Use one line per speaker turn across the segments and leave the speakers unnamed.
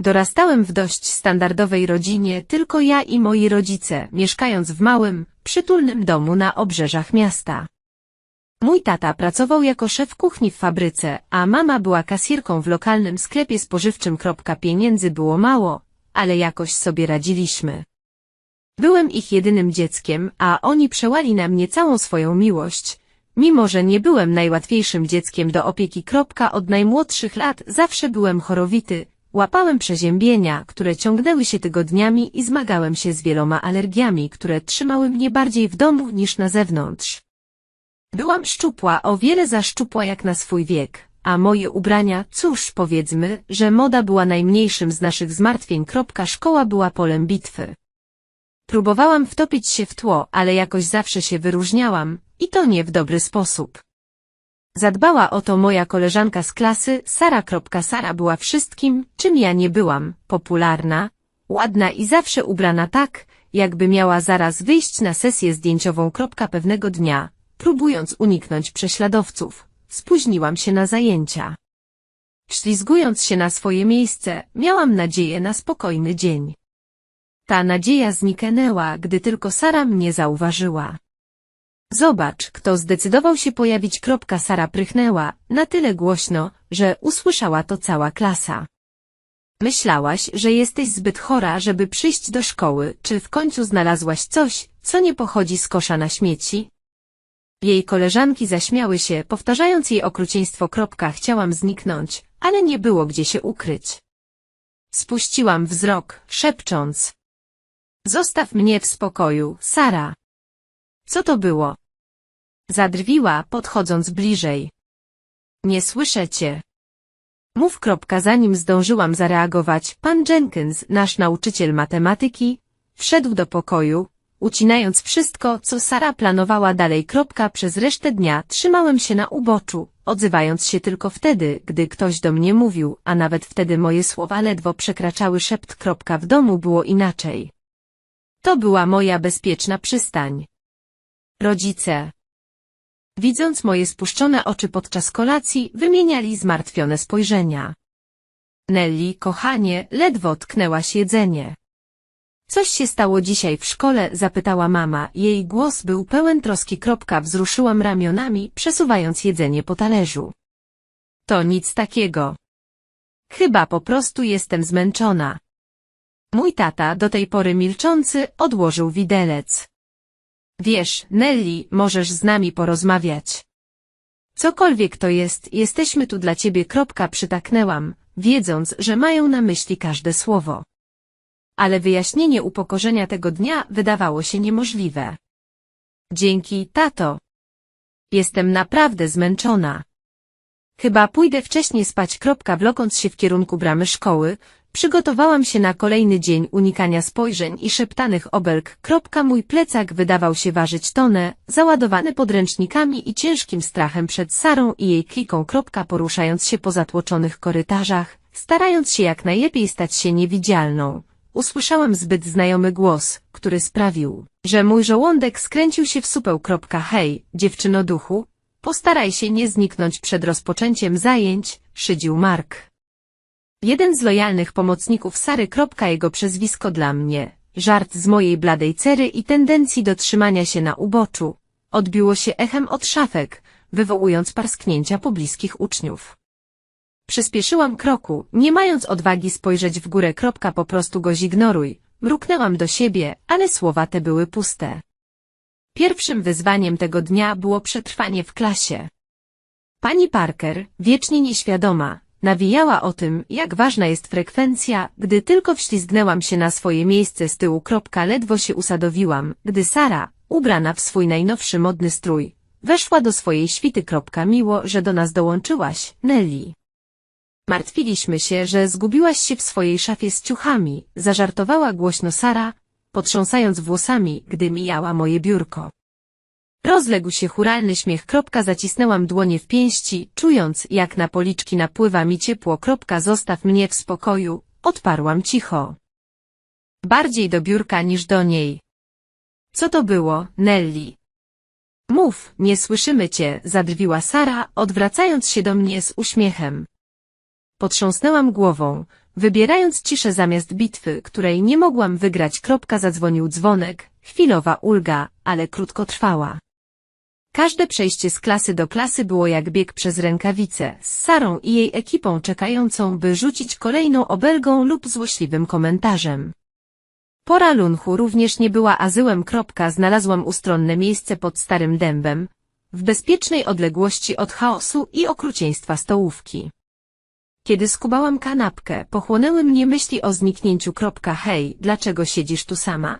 Dorastałem w dość standardowej rodzinie, tylko ja i moi rodzice, mieszkając w małym, przytulnym domu na obrzeżach miasta. Mój tata pracował jako szef kuchni w fabryce, a mama była kasierką w lokalnym sklepie spożywczym. Pieniędzy było mało, ale jakoś sobie radziliśmy. Byłem ich jedynym dzieckiem, a oni przełali na mnie całą swoją miłość. Mimo, że nie byłem najłatwiejszym dzieckiem do opieki. Od najmłodszych lat zawsze byłem chorowity, łapałem przeziębienia, które ciągnęły się tygodniami i zmagałem się z wieloma alergiami, które trzymały mnie bardziej w domu niż na zewnątrz. Byłam szczupła, o wiele za szczupła jak na swój wiek, a moje ubrania, cóż, powiedzmy, że moda była najmniejszym z naszych zmartwień. Szkoła była polem bitwy. Próbowałam wtopić się w tło, ale jakoś zawsze się wyróżniałam, i to nie w dobry sposób. Zadbała o to moja koleżanka z klasy, Sara. Sara była wszystkim, czym ja nie byłam, popularna, ładna i zawsze ubrana tak, jakby miała zaraz wyjść na sesję zdjęciową. Pewnego dnia, próbując uniknąć prześladowców, spóźniłam się na zajęcia. Ślizgując się na swoje miejsce, miałam nadzieję na spokojny dzień. Ta nadzieja zniknęła, gdy tylko Sara mnie zauważyła. Zobacz, kto zdecydował się pojawić. Sara prychnęła, na tyle głośno, że usłyszała to cała klasa. Myślałaś, że jesteś zbyt chora, żeby przyjść do szkoły, czy w końcu znalazłaś coś, co nie pochodzi z kosza na śmieci? Jej koleżanki zaśmiały się, powtarzając jej okrucieństwo. Chciałam zniknąć, ale nie było gdzie się ukryć. Spuściłam wzrok, szepcząc. Zostaw mnie w spokoju, Sara. Co to było? Zadrwiła, podchodząc bliżej. Nie słyszę cię. Mów kropka zanim zdążyłam zareagować, pan Jenkins, nasz nauczyciel matematyki, wszedł do pokoju, ucinając wszystko, co Sara planowała dalej. Kropka przez resztę dnia trzymałem się na uboczu, odzywając się tylko wtedy, gdy ktoś do mnie mówił, a nawet wtedy moje słowa ledwo przekraczały szept. Kropka w domu było inaczej. To była moja bezpieczna przystań. Rodzice. Widząc moje spuszczone oczy podczas kolacji, wymieniali zmartwione spojrzenia. Nelly, kochanie, ledwo tknęłaś jedzenie. Coś się stało dzisiaj w szkole, zapytała mama. Jej głos był pełen troski. Kropka, wzruszyłam ramionami, przesuwając jedzenie po talerzu. To nic takiego. Chyba po prostu jestem zmęczona. Mój tata, do tej pory milczący, odłożył widelec. Wiesz, Nelly, możesz z nami porozmawiać. Cokolwiek to jest, jesteśmy tu dla ciebie. Kropka przytaknęłam, wiedząc, że mają na myśli każde słowo. Ale wyjaśnienie upokorzenia tego dnia wydawało się niemożliwe. Dzięki, tato. Jestem naprawdę zmęczona. Chyba pójdę wcześniej spać. Kropka wlokąc się w kierunku bramy szkoły, Przygotowałam się na kolejny dzień unikania spojrzeń i szeptanych obelg. Mój plecak wydawał się ważyć tonę, załadowany podręcznikami i ciężkim strachem przed Sarą i jej kliką. Poruszając się po zatłoczonych korytarzach, starając się jak najlepiej stać się niewidzialną. Usłyszałam zbyt znajomy głos, który sprawił, że mój żołądek skręcił się w supeł. Hej, dziewczyno duchu, postaraj się nie zniknąć przed rozpoczęciem zajęć, szydził Mark. Jeden z lojalnych pomocników Sary. Jego przezwisko dla mnie, żart z mojej bladej cery i tendencji do trzymania się na uboczu, odbiło się echem od szafek, wywołując parsknięcia pobliskich uczniów. Przyspieszyłam kroku, nie mając odwagi spojrzeć w górę. Po prostu go zignoruj. Mruknęłam do siebie, ale słowa te były puste. Pierwszym wyzwaniem tego dnia było przetrwanie w klasie. Pani Parker, wiecznie nieświadoma, Nawijała o tym, jak ważna jest frekwencja, gdy tylko wślizgnęłam się na swoje miejsce z tyłu. Kropka, ledwo się usadowiłam, gdy Sara, ubrana w swój najnowszy modny strój, weszła do swojej świty. Kropka, miło, że do nas dołączyłaś, Nelly. Martwiliśmy się, że zgubiłaś się w swojej szafie z ciuchami, zażartowała głośno Sara, potrząsając włosami, gdy mijała moje biurko. Rozległ się churalny śmiech. Kropka zacisnęłam dłonie w pięści, czując, jak na policzki napływa mi ciepło. Kropka zostaw mnie w spokoju, odparłam cicho. Bardziej do biurka niż do niej. Co to było, Nelly? Mów, nie słyszymy cię, zadrwiła Sara, odwracając się do mnie z uśmiechem. Potrząsnęłam głową, Wybierając ciszę zamiast bitwy, której nie mogłam wygrać, kropka zadzwonił dzwonek, chwilowa ulga, ale krótkotrwała. Każde przejście z klasy do klasy było jak bieg przez rękawice, z Sarą i jej ekipą czekającą, by rzucić kolejną obelgą lub złośliwym komentarzem. Pora lunchu również nie była azyłem. Znalazłam ustronne miejsce pod starym dębem, w bezpiecznej odległości od chaosu i okrucieństwa stołówki. Kiedy skubałam kanapkę, pochłonęły mnie myśli o zniknięciu. Hej, dlaczego siedzisz tu sama?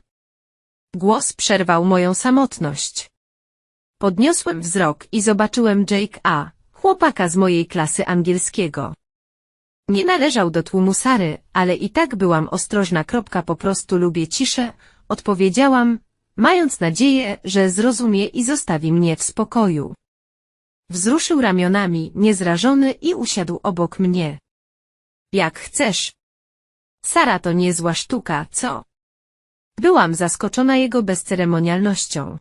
Głos przerwał moją samotność. Podniosłem wzrok i zobaczyłem Jake A., chłopaka z mojej klasy angielskiego. Nie należał do tłumu Sary, ale i tak byłam ostrożna. Po prostu lubię ciszę, odpowiedziałam, mając nadzieję, że zrozumie i zostawi mnie w spokoju. Wzruszył ramionami, niezrażony i usiadł obok mnie. Jak chcesz. Sara to niezła sztuka, co? Byłam zaskoczona jego bezceremonialnością.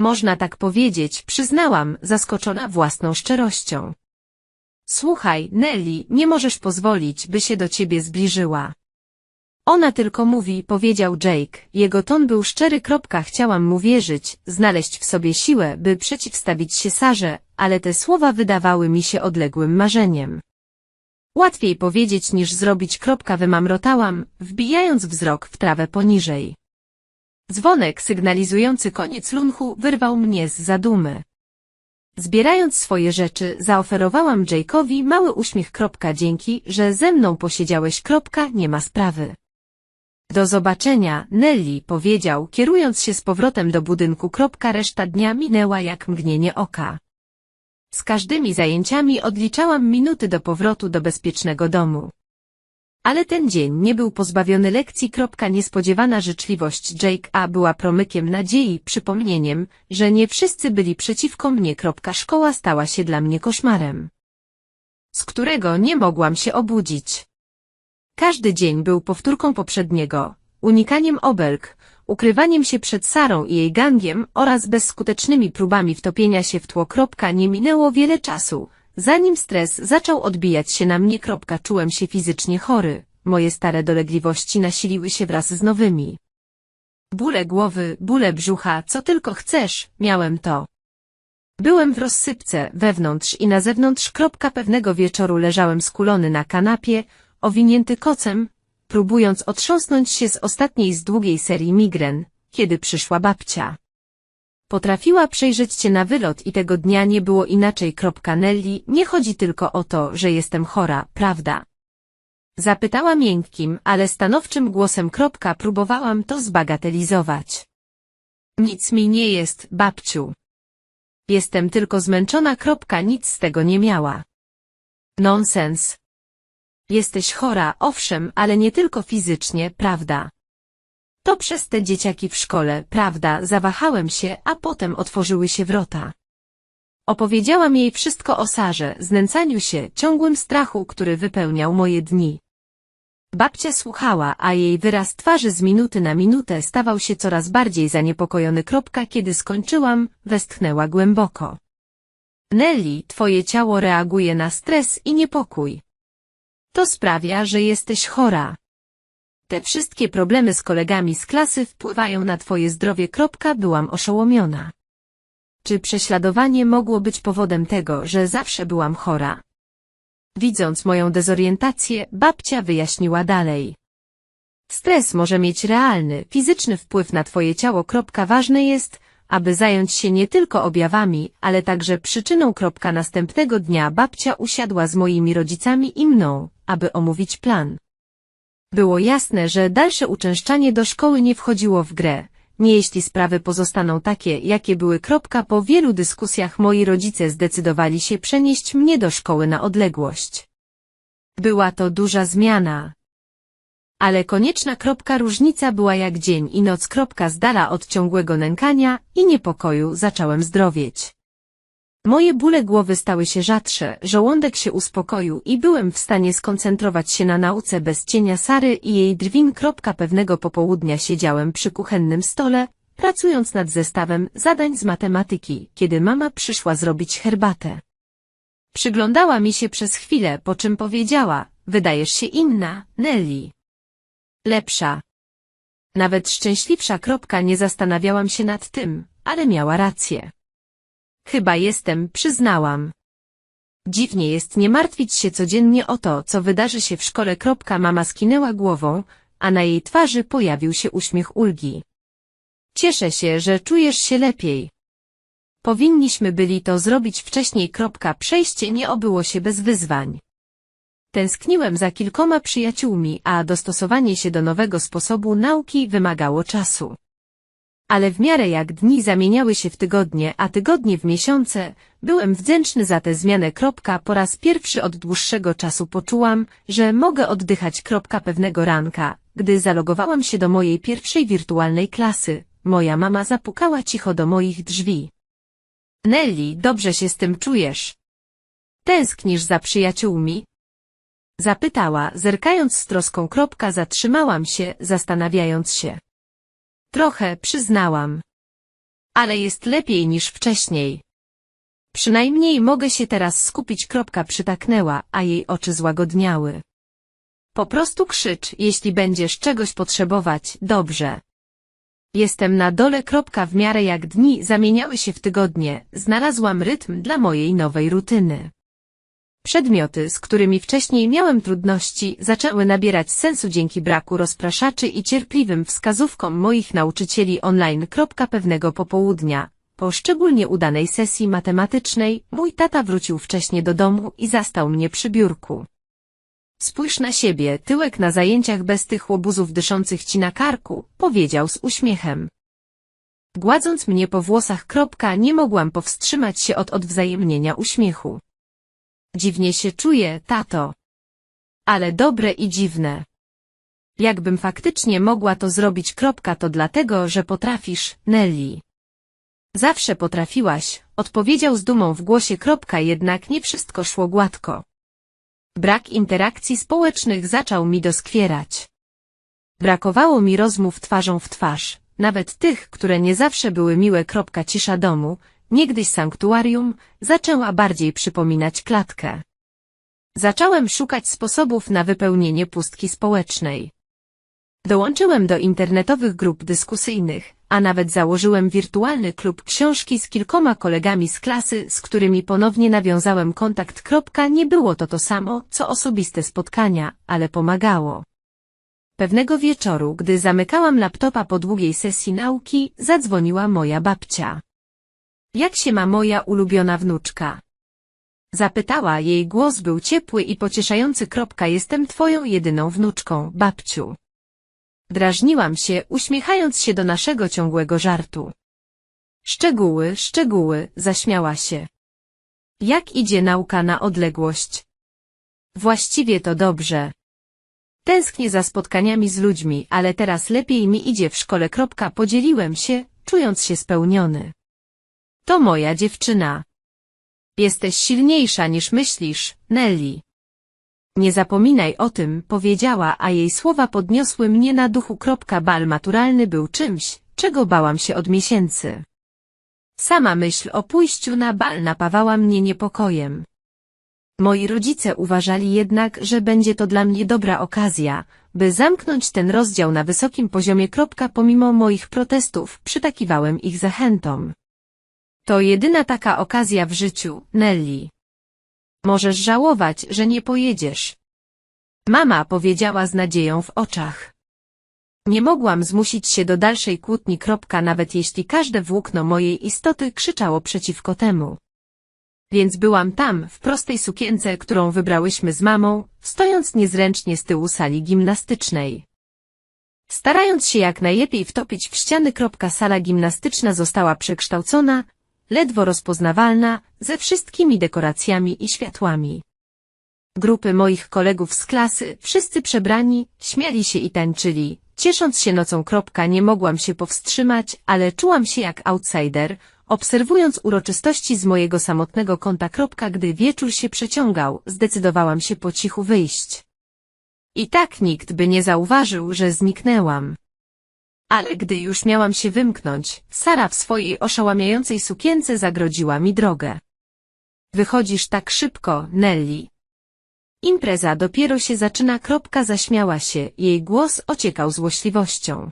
Można tak powiedzieć, przyznałam, zaskoczona własną szczerością. Słuchaj, Nelly, nie możesz pozwolić, by się do ciebie zbliżyła. Ona tylko mówi, powiedział Jake. Jego ton był szczery. Chciałam mu wierzyć, znaleźć w sobie siłę, by przeciwstawić się Sarze, ale te słowa wydawały mi się odległym marzeniem. Łatwiej powiedzieć niż zrobić. Wymamrotałam, wbijając wzrok w trawę poniżej. Dzwonek sygnalizujący koniec lunchu wyrwał mnie z zadumy. Zbierając swoje rzeczy, zaoferowałam Jake'owi mały uśmiech. Dzięki, że ze mną posiedziałeś. Nie ma sprawy. Do zobaczenia, Nelly, powiedział, kierując się z powrotem do budynku. Reszta dnia minęła jak mgnienie oka. Z każdymi zajęciami odliczałam minuty do powrotu do bezpiecznego domu. Ale ten dzień nie był pozbawiony lekcji. Niespodziewana życzliwość Jake A była promykiem nadziei, przypomnieniem, że nie wszyscy byli przeciwko mnie. Szkoła stała się dla mnie koszmarem, z którego nie mogłam się obudzić. Każdy dzień był powtórką poprzedniego, unikaniem obelg, ukrywaniem się przed Sarą i jej gangiem oraz bezskutecznymi próbami wtopienia się w tło. Nie minęło wiele czasu, zanim stres zaczął odbijać się na mnie. Czułem się fizycznie chory, moje stare dolegliwości nasiliły się wraz z nowymi. Bóle głowy, bóle brzucha, co tylko chcesz, miałem to. Byłem w rozsypce, wewnątrz i na zewnątrz. Pewnego wieczoru leżałem skulony na kanapie, owinięty kocem, próbując otrząsnąć się z ostatniej z długiej serii migren, kiedy przyszła babcia. Potrafiła przejrzeć cię na wylot i tego dnia nie było inaczej. Nelly, nie chodzi tylko o to, że jestem chora, prawda? Zapytała miękkim, ale stanowczym głosem. Próbowałam to zbagatelizować. Nic mi nie jest, babciu. Jestem tylko zmęczona. Nic z tego nie miała. Nonsens. Jesteś chora, owszem, ale nie tylko fizycznie, prawda? To przez te dzieciaki w szkole, prawda, zawahałem się, a potem otworzyły się wrota. Opowiedziałam jej wszystko o Sarze, znęcaniu się, ciągłym strachu, który wypełniał moje dni. Babcia słuchała, a jej wyraz twarzy z minuty na minutę stawał się coraz bardziej zaniepokojony. Kropka, kiedy skończyłam, westchnęła głęboko. Nelly, twoje ciało reaguje na stres i niepokój. To sprawia, że jesteś chora. Te wszystkie problemy z kolegami z klasy wpływają na twoje zdrowie. Byłam oszołomiona. Czy prześladowanie mogło być powodem tego, że zawsze byłam chora? Widząc moją dezorientację, babcia wyjaśniła dalej. Stres może mieć realny, fizyczny wpływ na twoje ciało. Ważne jest, aby zająć się nie tylko objawami, ale także przyczyną. Następnego dnia babcia usiadła z moimi rodzicami i mną, aby omówić plan. Było jasne, że dalsze uczęszczanie do szkoły nie wchodziło w grę, nie jeśli sprawy pozostaną takie, jakie były. Po wielu dyskusjach moi rodzice zdecydowali się przenieść mnie do szkoły na odległość. Była to duża zmiana. Ale konieczna kropka różnica była jak dzień i noc kropka z dala od ciągłego nękania i niepokoju zacząłem zdrowieć. Moje bóle głowy stały się rzadsze, żołądek się uspokoił i byłem w stanie skoncentrować się na nauce bez cienia Sary i jej drwin. Pewnego popołudnia siedziałem przy kuchennym stole, pracując nad zestawem zadań z matematyki, kiedy mama przyszła zrobić herbatę. Przyglądała mi się przez chwilę, po czym powiedziała, wydajesz się inna, Nelly. Lepsza. Nawet szczęśliwsza nie zastanawiałam się nad tym, ale miała rację. Chyba jestem, przyznałam. Dziwnie jest nie martwić się codziennie o to, co wydarzy się w szkole. Mama skinęła głową, a na jej twarzy pojawił się uśmiech ulgi. Cieszę się, że czujesz się lepiej. Powinniśmy byli to zrobić wcześniej. Przejście nie obyło się bez wyzwań. Tęskniłem za kilkoma przyjaciółmi, a dostosowanie się do nowego sposobu nauki wymagało czasu. Ale w miarę jak dni zamieniały się w tygodnie, a tygodnie w miesiące, byłem wdzięczny za tę zmianę. Kropka po raz pierwszy od dłuższego czasu poczułam, że mogę oddychać. Kropka pewnego ranka, gdy zalogowałam się do mojej pierwszej wirtualnej klasy, moja mama zapukała cicho do moich drzwi. Nelly, dobrze się z tym czujesz. Tęsknisz za przyjaciółmi? Zapytała, zerkając z troską. Kropka zatrzymałam się, zastanawiając się. Trochę, przyznałam. Ale jest lepiej niż wcześniej. Przynajmniej mogę się teraz skupić. Kropka przytaknęła, a jej oczy złagodniały. Po prostu krzycz, jeśli będziesz czegoś potrzebować, dobrze. Jestem na dole. Kropka w miarę jak dni zamieniały się w tygodnie, znalazłam rytm dla mojej nowej rutyny. Przedmioty, z którymi wcześniej miałem trudności, zaczęły nabierać sensu dzięki braku rozpraszaczy i cierpliwym wskazówkom moich nauczycieli online. Pewnego popołudnia, po szczególnie udanej sesji matematycznej, mój tata wrócił wcześnie do domu i zastał mnie przy biurku. Spójrz na siebie, tyłek na zajęciach bez tych łobuzów dyszących ci na karku, powiedział z uśmiechem. Gładząc mnie po włosach kropka, nie mogłam powstrzymać się od odwzajemnienia uśmiechu. Dziwnie się czuję, tato. Ale dobre i dziwne. Jakbym faktycznie mogła to zrobić kropka to dlatego, że potrafisz, Nelly. Zawsze potrafiłaś, odpowiedział z dumą w głosie kropka jednak nie wszystko szło gładko. Brak interakcji społecznych zaczął mi doskwierać. Brakowało mi rozmów twarzą w twarz, nawet tych, które nie zawsze były miłe. Kropka cisza domu, niegdyś sanktuarium, zaczęła bardziej przypominać klatkę. Zacząłem szukać sposobów na wypełnienie pustki społecznej. Dołączyłem do internetowych grup dyskusyjnych, a nawet założyłem wirtualny klub książki z kilkoma kolegami z klasy, z którymi ponownie nawiązałem kontakt. Nie było to to samo, co osobiste spotkania, ale pomagało. Pewnego wieczoru, gdy zamykałam laptopa po długiej sesji nauki, zadzwoniła moja babcia. Jak się ma moja ulubiona wnuczka? Zapytała, jej głos był ciepły i pocieszający. Jestem twoją jedyną wnuczką, babciu. Drażniłam się, uśmiechając się do naszego ciągłego żartu. Szczegóły, szczegóły, zaśmiała się. Jak idzie nauka na odległość? Właściwie to dobrze. Tęsknię za spotkaniami z ludźmi, ale teraz lepiej mi idzie w szkole. Podzieliłem się, czując się spełniony. To moja dziewczyna. Jesteś silniejsza niż myślisz, Nelly. Nie zapominaj o tym, powiedziała, a jej słowa podniosły mnie na duchu. Bal maturalny był czymś, czego bałam się od miesięcy. Sama myśl o pójściu na bal napawała mnie niepokojem. Moi rodzice uważali jednak, że będzie to dla mnie dobra okazja, by zamknąć ten rozdział na wysokim poziomie. Pomimo moich protestów przytakiwałem ich zachętom. To jedyna taka okazja w życiu, Nelly. Możesz żałować, że nie pojedziesz. Mama powiedziała z nadzieją w oczach. Nie mogłam zmusić się do dalszej kłótni. Kropka, nawet jeśli każde włókno mojej istoty krzyczało przeciwko temu. Więc byłam tam, w prostej sukience, którą wybrałyśmy z mamą, stojąc niezręcznie z tyłu sali gimnastycznej. Starając się jak najlepiej wtopić w ściany. Kropka, sala gimnastyczna została przekształcona, ledwo rozpoznawalna, ze wszystkimi dekoracjami i światłami. Grupy moich kolegów z klasy, wszyscy przebrani, śmiali się i tańczyli. Ciesząc się nocą. Nie mogłam się powstrzymać, ale czułam się jak outsider, obserwując uroczystości z mojego samotnego kąta. Gdy wieczór się przeciągał, zdecydowałam się po cichu wyjść. I tak nikt by nie zauważył, że zniknęłam. Ale gdy już miałam się wymknąć, Sara w swojej oszałamiającej sukience zagrodziła mi drogę. Wychodzisz tak szybko, Nelly. Impreza dopiero się zaczyna. Kropka zaśmiała się, jej głos ociekał złośliwością.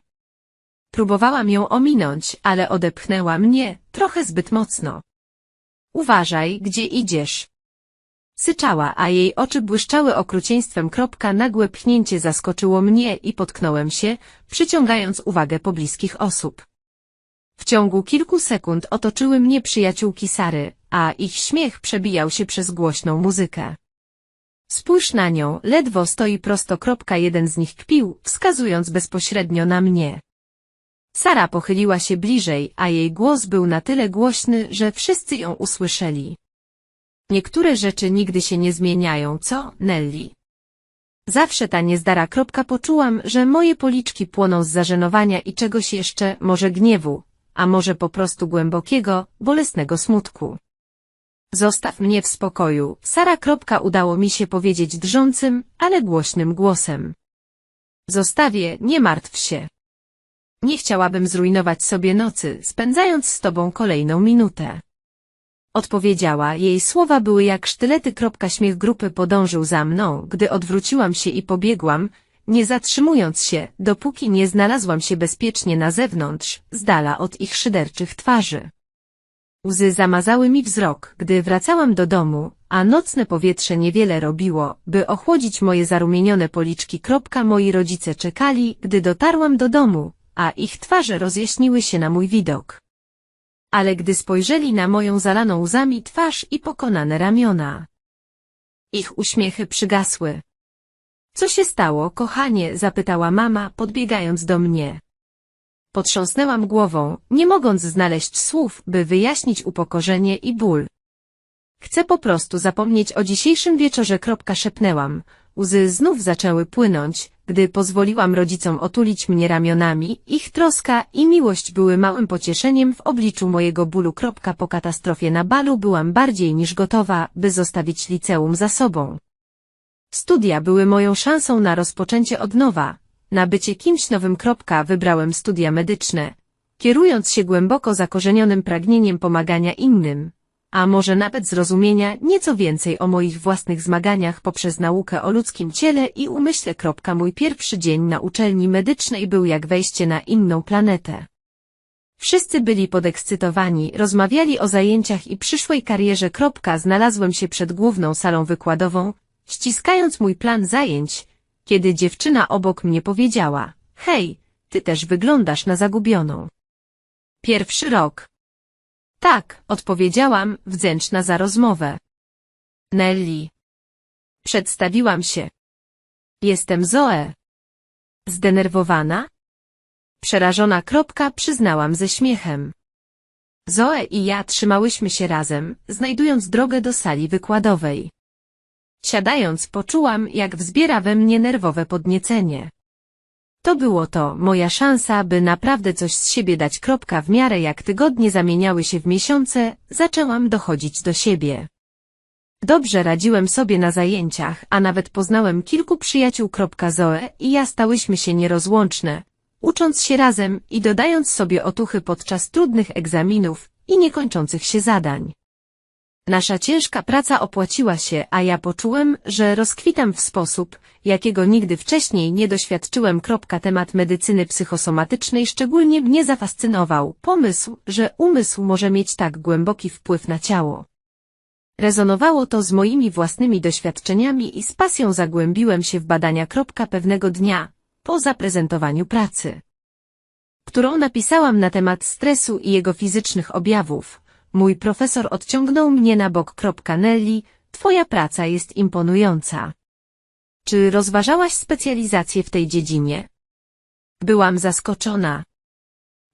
Próbowałam ją ominąć, ale odepchnęła mnie, trochę zbyt mocno. Uważaj, gdzie idziesz. Syczała, a jej oczy błyszczały okrucieństwem. Kropka nagłe pchnięcie zaskoczyło mnie i potknąłem się, przyciągając uwagę pobliskich osób. W ciągu kilku sekund otoczyły mnie przyjaciółki Sary, a ich śmiech przebijał się przez głośną muzykę. Spójrz na nią, ledwo stoi prosto. Kropka jeden z nich kpił, wskazując bezpośrednio na mnie. Sara pochyliła się bliżej, a jej głos był na tyle głośny, że wszyscy ją usłyszeli. Niektóre rzeczy nigdy się nie zmieniają, co, Nelly? Zawsze ta niezdara kropka poczułam, że moje policzki płoną z zażenowania i czegoś jeszcze, może gniewu, a może po prostu głębokiego, bolesnego smutku. Zostaw mnie w spokoju, Sara kropka udało mi się powiedzieć drżącym, ale głośnym głosem. Zostawię, nie martw się. Nie chciałabym zrujnować sobie nocy, spędzając z tobą kolejną minutę. Odpowiedziała, jej słowa były jak sztylety. Śmiech grupy podążył za mną, gdy odwróciłam się i pobiegłam, nie zatrzymując się, dopóki nie znalazłam się bezpiecznie na zewnątrz, z dala od ich szyderczych twarzy. Łzy zamazały mi wzrok, gdy wracałam do domu, a nocne powietrze niewiele robiło, by ochłodzić moje zarumienione policzki. Moi rodzice czekali, gdy dotarłam do domu, a ich twarze rozjaśniły się na mój widok. Ale gdy spojrzeli na moją zalaną łzami twarz i pokonane ramiona, ich uśmiechy przygasły. Co się stało, kochanie? zapytała mama, podbiegając do mnie. Potrząsnęłam głową, nie mogąc znaleźć słów, by wyjaśnić upokorzenie i ból. Chcę po prostu zapomnieć o dzisiejszym wieczorze. Kropka szepnęłam. Łzy znów zaczęły płynąć, gdy pozwoliłam rodzicom otulić mnie ramionami. Ich troska i miłość były małym pocieszeniem w obliczu mojego bólu. Po katastrofie na balu byłam bardziej niż gotowa, by zostawić liceum za sobą. Studia były moją szansą na rozpoczęcie od nowa, na bycie kimś nowym. Wybrałem studia medyczne, kierując się głęboko zakorzenionym pragnieniem pomagania innym, a może nawet zrozumienia nieco więcej o moich własnych zmaganiach poprzez naukę o ludzkim ciele i umyśle. Mój pierwszy dzień na uczelni medycznej był jak wejście na inną planetę. Wszyscy byli podekscytowani, rozmawiali o zajęciach i przyszłej karierze. Znalazłem się przed główną salą wykładową, ściskając mój plan zajęć, kiedy dziewczyna obok mnie powiedziała, hej, ty też wyglądasz na zagubioną. Pierwszy rok. Tak, odpowiedziałam, wdzięczna za rozmowę. Nelly. Przedstawiłam się. Jestem Zoe. Zdenerwowana? Przerażona kropka przyznałam ze śmiechem. Zoe i ja trzymałyśmy się razem, znajdując drogę do sali wykładowej. Siadając poczułam, jak wzbiera we mnie nerwowe podniecenie. To było to, moja szansa, by naprawdę coś z siebie dać. Kropka w miarę jak tygodnie zamieniały się w miesiące, zaczęłam dochodzić do siebie. Dobrze radziłem sobie na zajęciach, a nawet poznałem kilku przyjaciół. Zoe i ja stałyśmy się nierozłączne, ucząc się razem i dodając sobie otuchy podczas trudnych egzaminów i niekończących się zadań. Nasza ciężka praca opłaciła się, a ja poczułem, że rozkwitam w sposób, jakiego nigdy wcześniej nie doświadczyłem. Temat medycyny psychosomatycznej szczególnie mnie zafascynował. Pomysł, że umysł może mieć tak głęboki wpływ na ciało. Rezonowało to z moimi własnymi doświadczeniami i z pasją zagłębiłem się w badania. Pewnego dnia, po zaprezentowaniu pracy, którą napisałam na temat stresu i jego fizycznych objawów, Mój profesor odciągnął mnie na bok. Nelly, twoja praca jest imponująca. Czy rozważałaś specjalizację w tej dziedzinie? Byłam zaskoczona.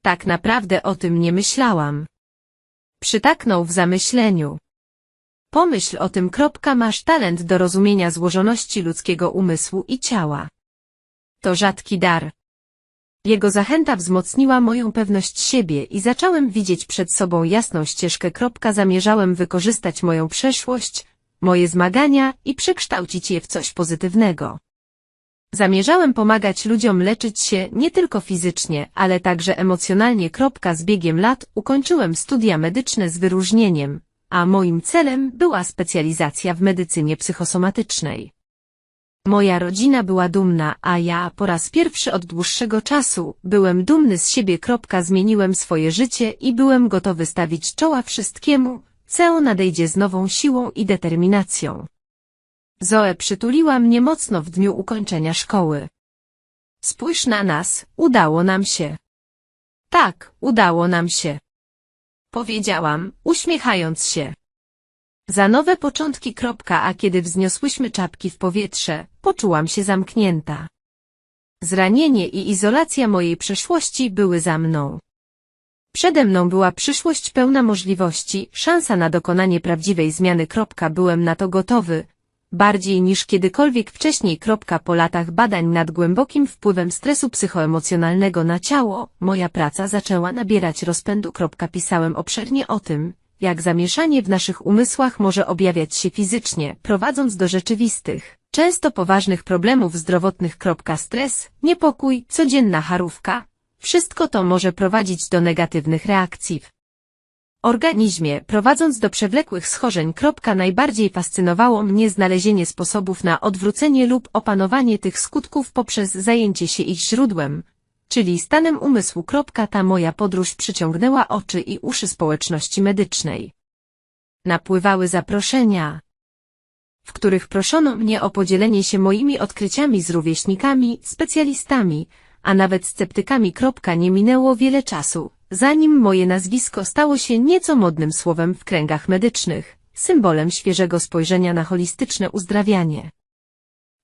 Tak naprawdę o tym nie myślałam. Przytaknął w zamyśleniu. Pomyśl o tym. Masz talent do rozumienia złożoności ludzkiego umysłu i ciała. To rzadki dar. Jego zachęta wzmocniła moją pewność siebie i zacząłem widzieć przed sobą jasną ścieżkę. Zamierzałem wykorzystać moją przeszłość, moje zmagania i przekształcić je w coś pozytywnego. Zamierzałem pomagać ludziom leczyć się nie tylko fizycznie, ale także emocjonalnie. Z biegiem lat ukończyłem studia medyczne z wyróżnieniem, a moim celem była specjalizacja w medycynie psychosomatycznej. Moja rodzina była dumna, a ja po raz pierwszy od dłuższego czasu byłem dumny z siebie. Zmieniłem swoje życie i byłem gotowy stawić czoła wszystkiemu, co nadejdzie z nową siłą i determinacją. Zoe przytuliła mnie mocno w dniu ukończenia szkoły. Spójrz na nas, udało nam się. Tak, udało nam się. Powiedziałam, uśmiechając się. Za nowe początki. A kiedy wzniosłyśmy czapki w powietrze, poczułam się zamknięta. Zranienie i izolacja mojej przeszłości były za mną. Przede mną była przyszłość pełna możliwości, szansa na dokonanie prawdziwej zmiany. Byłem na to gotowy, bardziej niż kiedykolwiek wcześniej. Po latach badań nad głębokim wpływem stresu psychoemocjonalnego na ciało, moja praca zaczęła nabierać rozpędu. Pisałem obszernie o tym, jak zamieszanie w naszych umysłach może objawiać się fizycznie, prowadząc do rzeczywistych, często poważnych problemów zdrowotnych. Stres, niepokój, codzienna charówka, wszystko to może prowadzić do negatywnych reakcji w organizmie, prowadząc do przewlekłych schorzeń. Najbardziej fascynowało mnie znalezienie sposobów na odwrócenie lub opanowanie tych skutków poprzez zajęcie się ich źródłem, czyli stanem umysłu. Ta moja podróż przyciągnęła oczy i uszy społeczności medycznej. Napływały zaproszenia, w których proszono mnie o podzielenie się moimi odkryciami z rówieśnikami, specjalistami, a nawet sceptykami. Nie minęło wiele czasu, zanim moje nazwisko stało się nieco modnym słowem w kręgach medycznych, symbolem świeżego spojrzenia na holistyczne uzdrawianie.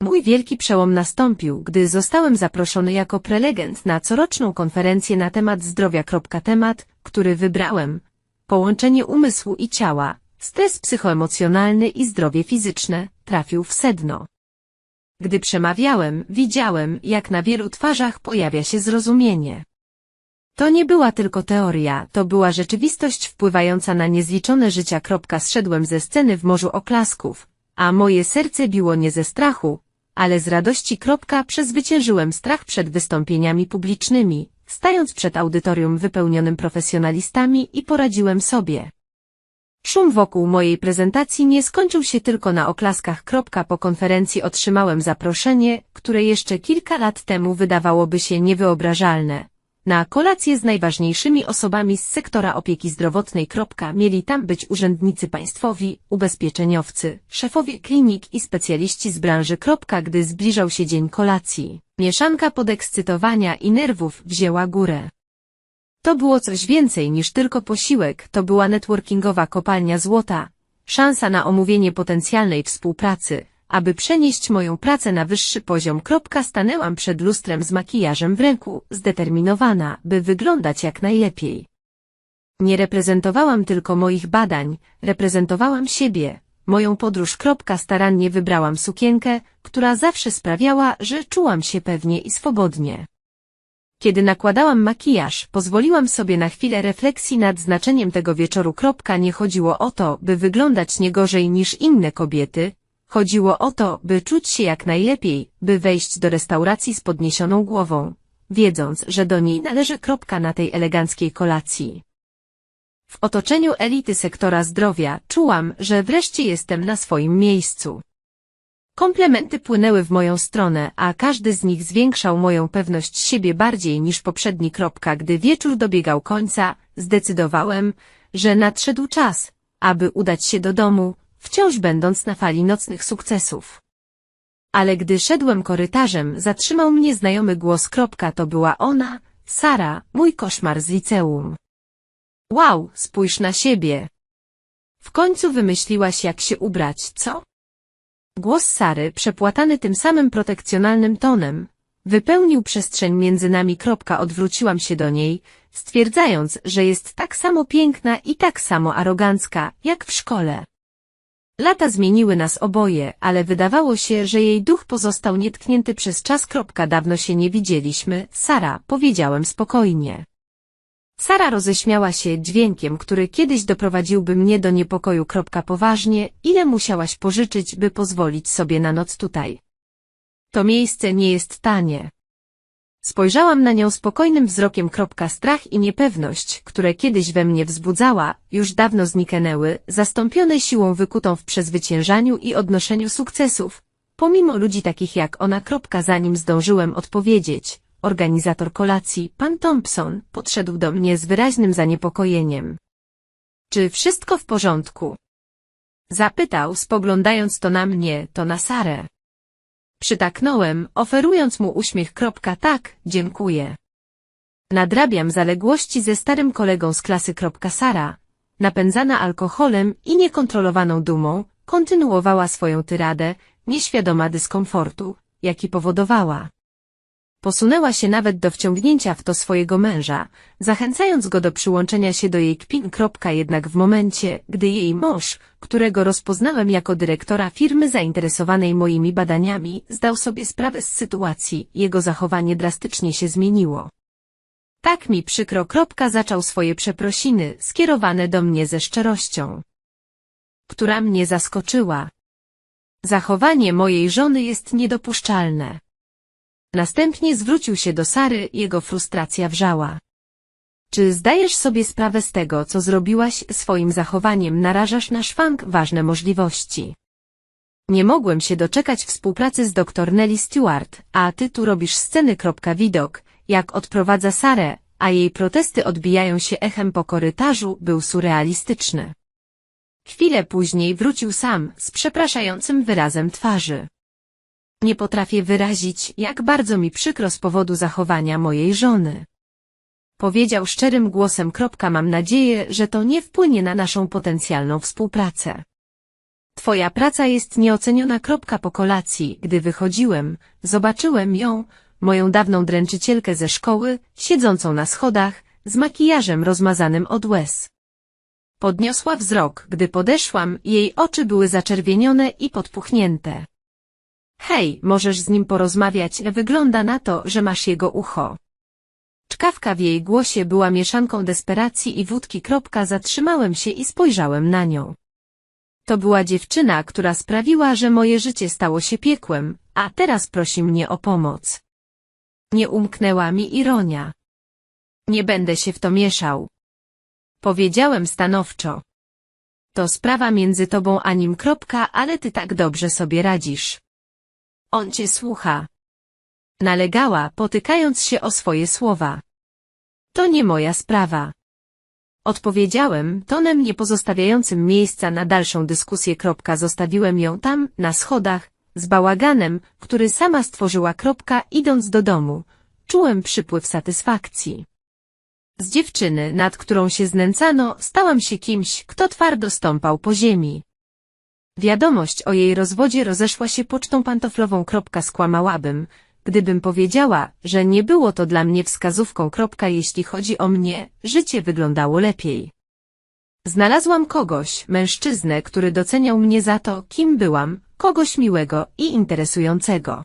Mój wielki przełom nastąpił, gdy zostałem zaproszony jako prelegent na coroczną konferencję na temat zdrowia. Temat, który wybrałem, połączenie umysłu i ciała, stres psychoemocjonalny i zdrowie fizyczne, trafił w sedno. Gdy przemawiałem, widziałem, jak na wielu twarzach pojawia się zrozumienie. To nie była tylko teoria, to była rzeczywistość wpływająca na niezliczone życia. Zszedłem ze sceny w morzu oklasków, a moje serce biło nie ze strachu, ale z radości. Przezwyciężyłem strach przed wystąpieniami publicznymi, stając przed audytorium wypełnionym profesjonalistami i poradziłem sobie. Szum wokół mojej prezentacji nie skończył się tylko na oklaskach. Po konferencji otrzymałem zaproszenie, które jeszcze kilka lat temu wydawałoby się niewyobrażalne. Na kolację z najważniejszymi osobami z sektora opieki zdrowotnej. Mieli tam być urzędnicy państwowi, ubezpieczeniowcy, szefowie klinik i specjaliści z branży. Gdy zbliżał się dzień kolacji, mieszanka podekscytowania i nerwów wzięła górę. To było coś więcej niż tylko posiłek, to była networkingowa kopalnia złota, szansa na omówienie potencjalnej współpracy, aby przenieść moją pracę na wyższy poziom. Stanęłam przed lustrem z makijażem w ręku, zdeterminowana, by wyglądać jak najlepiej. Nie reprezentowałam tylko moich badań, reprezentowałam siebie, moją podróż. Starannie wybrałam sukienkę, która zawsze sprawiała, że czułam się pewnie i swobodnie. Kiedy nakładałam makijaż, pozwoliłam sobie na chwilę refleksji nad znaczeniem tego wieczoru. Nie chodziło o to, by wyglądać nie gorzej niż inne kobiety, chodziło o to, by czuć się jak najlepiej, by wejść do restauracji z podniesioną głową, wiedząc, że do niej należy kropka na tej eleganckiej kolacji. W otoczeniu elity sektora zdrowia czułam, że wreszcie jestem na swoim miejscu. Komplementy płynęły w moją stronę, a każdy z nich zwiększał moją pewność siebie bardziej niż poprzedni. Kropka. Gdy wieczór dobiegał końca, zdecydowałem, że nadszedł czas, aby udać się do domu, wciąż będąc na fali nocnych sukcesów. Ale gdy szedłem korytarzem, zatrzymał mnie znajomy głos. Kropka. To była ona, Sara, mój koszmar z liceum. Wow, spójrz na siebie. W końcu wymyśliłaś jak się ubrać, co? Głos Sary, przepłatany tym samym protekcjonalnym tonem, wypełnił przestrzeń między nami. Odwróciłam się do niej, stwierdzając, że jest tak samo piękna i tak samo arogancka, jak w szkole. Lata zmieniły nas oboje, ale wydawało się, że jej duch pozostał nietknięty przez czas. Dawno się nie widzieliśmy, Sara, powiedziałem spokojnie. Sara roześmiała się dźwiękiem, który kiedyś doprowadziłby mnie do niepokoju. Poważnie, ile musiałaś pożyczyć, by pozwolić sobie na noc tutaj? To miejsce nie jest tanie. Spojrzałam na nią spokojnym wzrokiem. Strach i niepewność, które kiedyś we mnie wzbudzała, już dawno zniknęły, zastąpione siłą wykutą w przezwyciężaniu i odnoszeniu sukcesów, pomimo ludzi takich jak ona. Zanim zdążyłem odpowiedzieć, organizator kolacji, pan Thompson, podszedł do mnie z wyraźnym zaniepokojeniem. Czy wszystko w porządku? Zapytał, spoglądając to na mnie, to na Sarę. Przytaknąłem, oferując mu uśmiech. Tak, dziękuję. Nadrabiam zaległości ze starym kolegą z klasy. Sara, napędzana alkoholem i niekontrolowaną dumą, kontynuowała swoją tyradę, nieświadoma dyskomfortu, jaki powodowała. Posunęła się nawet do wciągnięcia w to swojego męża, zachęcając go do przyłączenia się do jej kpin. Jednak w momencie, gdy jej mąż, którego rozpoznałem jako dyrektora firmy zainteresowanej moimi badaniami, zdał sobie sprawę z sytuacji, jego zachowanie drastycznie się zmieniło. Tak mi przykro. Zaczął swoje przeprosiny, skierowane do mnie ze szczerością, która mnie zaskoczyła. Zachowanie mojej żony jest niedopuszczalne. Następnie zwrócił się do Sary, jego frustracja wrzała. Czy zdajesz sobie sprawę z tego, co zrobiłaś swoim zachowaniem? Narażasz na szwank ważne możliwości. Nie mogłem się doczekać współpracy z dr Nelly Stewart, a ty tu robisz sceny. Widok, jak odprowadza Sarę, a jej protesty odbijają się echem po korytarzu, był surrealistyczny. Chwilę później wrócił sam, z przepraszającym wyrazem twarzy. Nie potrafię wyrazić, jak bardzo mi przykro z powodu zachowania mojej żony. Powiedział szczerym głosem. Mam nadzieję, że to nie wpłynie na naszą potencjalną współpracę. Twoja praca jest nieoceniona. Po kolacji, gdy wychodziłem, zobaczyłem ją, moją dawną dręczycielkę ze szkoły, siedzącą na schodach, z makijażem rozmazanym od łez. Podniosła wzrok, gdy podeszłam, jej oczy były zaczerwienione i podpuchnięte. Hej, możesz z nim porozmawiać, wygląda na to, że masz jego ucho. Czkawka w jej głosie była mieszanką desperacji i wódki. Zatrzymałem się i spojrzałem na nią. To była dziewczyna, która sprawiła, że moje życie stało się piekłem, a teraz prosi mnie o pomoc. Nie umknęła mi ironia. Nie będę się w to mieszał. Powiedziałem stanowczo. To sprawa między tobą a nim. Ale ty tak dobrze sobie radzisz. On cię słucha. Nalegała, potykając się o swoje słowa. To nie moja sprawa. Odpowiedziałem, tonem nie pozostawiającym miejsca na dalszą dyskusję. Zostawiłem ją tam, na schodach, z bałaganem, który sama stworzyła. Idąc do domu. Czułem przypływ satysfakcji. Z dziewczyny, nad którą się znęcano, stałam się kimś, kto twardo stąpał po ziemi. Wiadomość o jej rozwodzie rozeszła się pocztą pantoflową. Skłamałabym, gdybym powiedziała, że nie było to dla mnie wskazówką. Jeśli chodzi o mnie, życie wyglądało lepiej. Znalazłam kogoś, mężczyznę, który doceniał mnie za to, kim byłam, kogoś miłego i interesującego.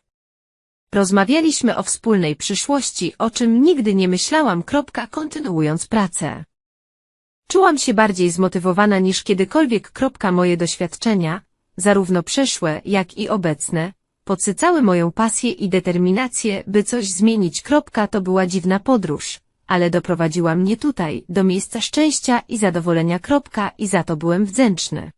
Rozmawialiśmy o wspólnej przyszłości, o czym nigdy nie myślałam. Kontynuując pracę. Czułam się bardziej zmotywowana niż kiedykolwiek. Moje doświadczenia, zarówno przeszłe, jak i obecne, podsycały moją pasję i determinację, by coś zmienić. To była dziwna podróż, ale doprowadziła mnie tutaj, do miejsca szczęścia i zadowolenia. I za to byłem wdzięczny.